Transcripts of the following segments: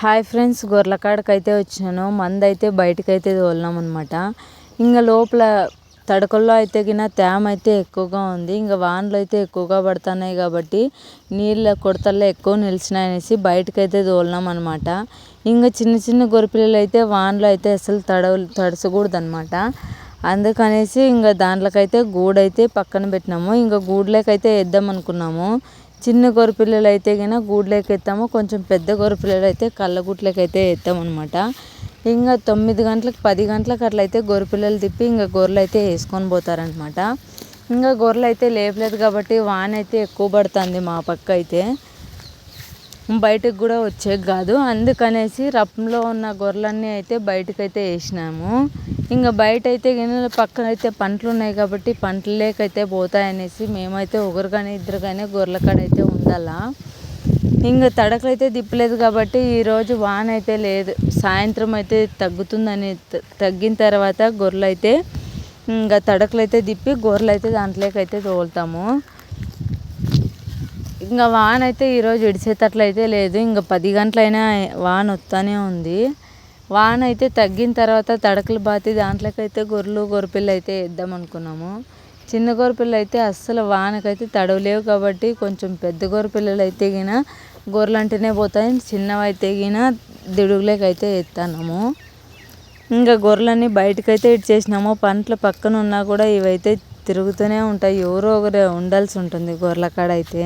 Hi friends గొర్రెకాడకి అయితే వచ్చినాను మంది అయితే బయటకు అయితే తోలినాం అనమాట ఇంకా లోపల తడకల్లో అయితే గిన తేమ అయితే ఎక్కువగా ఉంది. ఇంకా వానలు అయితే ఎక్కువగా పడుతున్నాయి కాబట్టి నీళ్ళ కొడతల్లో ఎక్కువ నిలిచినాయి అనేసి బయటకు అయితే తోలినాం అనమాట ఇంకా చిన్న చిన్న గొర్రెపిల్లలు అయితే వానలు అయితే అసలు తడ తడసకూడదు అనమాట అందుకనేసి ఇంకా దాంట్లోకైతే గూడైతే పక్కన పెట్టినాము. ఇంకా గూడులోకైతే వేద్దాం అనుకున్నాము చిన్న గొర్రెపిల్లలు అయితే కనుక గూడులోకి ఎత్తాము కొంచెం పెద్ద గొర్రెపిల్లలు అయితే కళ్ళగుట్లకి అయితే ఎత్తాం ఇంకా తొమ్మిది గంటలకు పది గంటలకు అట్లయితే గొర్రెపిల్లలు తిప్పి ఇంకా గొర్రెలు అయితే వేసుకొని పోతారనమాట ఇంకా గొర్రెలు అయితే లేపలేదు కాబట్టి వాన అయితే ఎక్కువ పడుతుంది మా పక్క అయితే బయటకు కూడా వచ్చేది కాదు. అందుకనేసి రప్పంలో ఉన్న గొర్రెలన్నీ అయితే బయటకైతే వేసినాము. ఇంకా బయట అయితే గిన్నెల పక్కన అయితే పంటలు ఉన్నాయి కాబట్టి పంటలు లేకైతే పోతాయనేసి మేమైతే ఒకరు కానీ ఇద్దరు కానీ గొర్రెల కాడ అయితే ఉండాలా. ఇంకా తడకలు అయితే దిప్పలేదు కాబట్టి ఈరోజు వాన అయితే లేదు. సాయంత్రం అయితే తగ్గుతుందని తగ్గిన తర్వాత గొర్రెలు అయితే ఇంకా తడకలు అయితే దిప్పి గొర్రెలు అయితే దాంట్లోకి అయితే తోలుతాము. ఇంకా వాన అయితే ఈరోజు విడిచేటట్లయితే లేదు. ఇంకా పది గంటలైనా వాన వస్తూనే ఉంది. వాన అయితే తగ్గిన తర్వాత తడకలు బాతి దాంట్లోకైతే గొర్రెలు గొర్రెపిల్ల అయితే వేద్దాం అనుకున్నాము. చిన్న గొర్రెపిల్ల అయితే అస్సలు వానకైతే తడవలేవు కాబట్టి కొంచెం పెద్ద గొర్రెపిల్లలు అయితే గిన గొర్రెలు అంటేనే పోతాయి. చిన్నవి అయితే గిన దిడుగులేకైతే ఎత్తాము ఇంకా గొర్రెలన్నీ బయటకైతే ఇచ్చేసినాము పంటల పక్కన ఉన్నా కూడా ఇవైతే తిరుగుతూనే ఉంటాయి. ఎవరో ఒకరు ఉండాల్సి ఉంటుంది గొర్రెల కాడ అయితే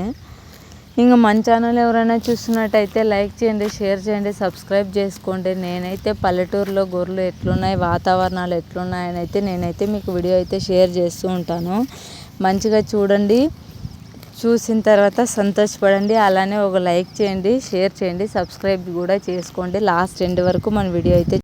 ఇంకా మన ఛానల్ ఎవరైనా చూస్తున్నట్టయితే లైక్ చేయండి షేర్ చేయండి సబ్స్క్రైబ్ చేసుకోండి. నేనైతే పల్లెటూరులో గొర్రెలు ఎట్లున్నాయి వాతావరణాలు ఎట్లున్నాయని అయితే నేనైతే మీకు వీడియో అయితే షేర్ చేస్తూ ఉంటాను. మంచిగా చూడండి చూసిన తర్వాత సంతోషపడండి. అలానే ఒక లైక్ చేయండి షేర్ చేయండి సబ్స్క్రైబ్ కూడా చేసుకోండి. లాస్ట్ ఎండ్ వరకు మన వీడియో అయితే